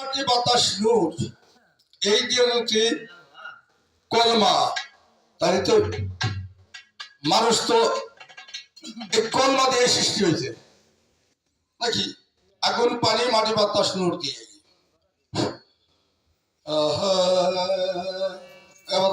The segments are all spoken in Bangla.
মাটি বাতাস নূর এই দিয়ে হচ্ছে কলমা। তাই তো মানুষ তো কলমা দিয়ে সৃষ্টি হয়েছে। নাকি? আগুন, পানি, মাটি, বাতাস নূর দিয়ে। আহ, এবার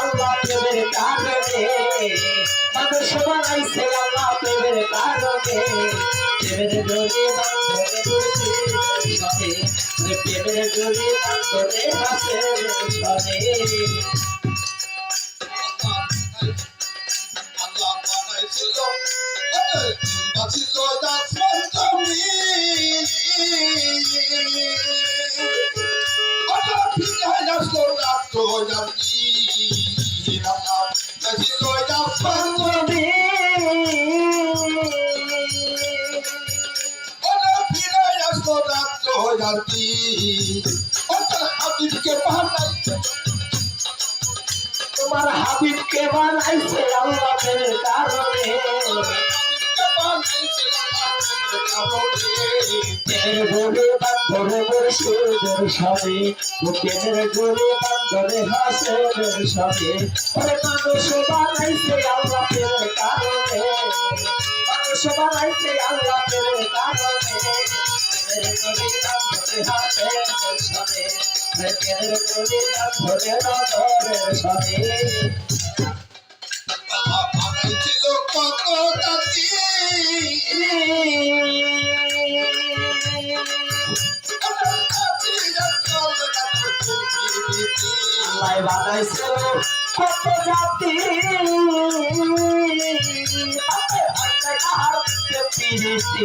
আল্লাহ প্রেমের কারণে। মানুষ বানাইছে আল্লাহ প্রেমের কারণে। প্রেমের জোরে বান্ধবে বসে সনে প্রেমের জোরে বান্ধবে হাসে সনে আল্লাহ বানাইছিল রাত জানি অর্থাৎ হাবিবকে বানাইছে। তোমার হাবিবকে বানাইছে প্রেমের কারণে। প্রেমের গোলে বান্ধবে বসে সবে প্রেমের গোলে বান্ধবে হাসে সবে ওরে মানুষ বানাইছে আল্লাহ প্রেমের কারণে। মানুষ বানাইছে আল্লাহ প্রেমের কারণে। কত জাতি আল্লাহ বানাইছে কত জাতি হাতে কাহার পিরিতি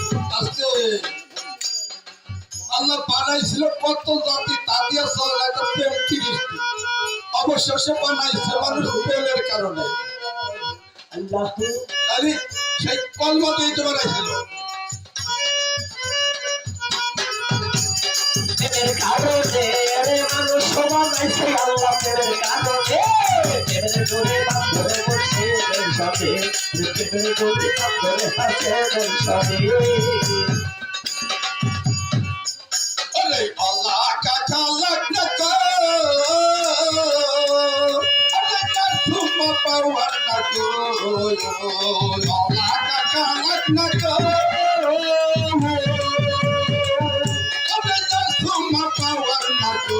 আল্লাহ বানাইছিল কত জাতি তা দিয়ে চলে এটা প্রেম অবশেষে বানাইছে মানুষ প্রেমের কারণে। সেই কলমা দিয়ে তো বানাইছিল। কারণে মানুষ বানাইছে আল্লাহ প্রেমের কারণে। প্রেমের বসে প্রেমের হাসে পাওয়ার না কো আল্লাহ কাছা লাগনা কো আরে কার তুম পাওয়ার না কো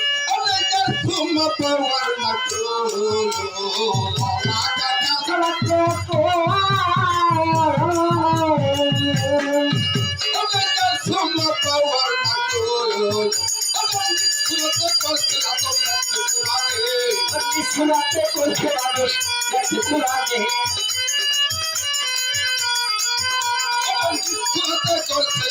শুনাতে করছে মানুষ একটু কোরআনে শুনতে করছে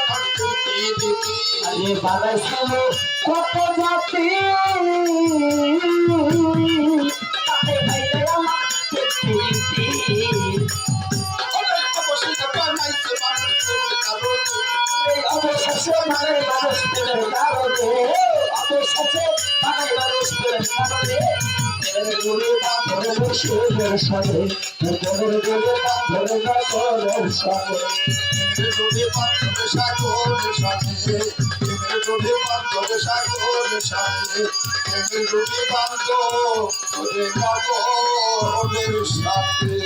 অবশ্যই বানাইছে মানুষের কারণে অবশেষে মানে মানুষ কারণে অবশেষে মানে মানুষ কারণে সাথে সাথে ডোবে পাত্রে সাগর ডোবে পাত্রে সাগর সাথে ডোবে পাত্র সাথে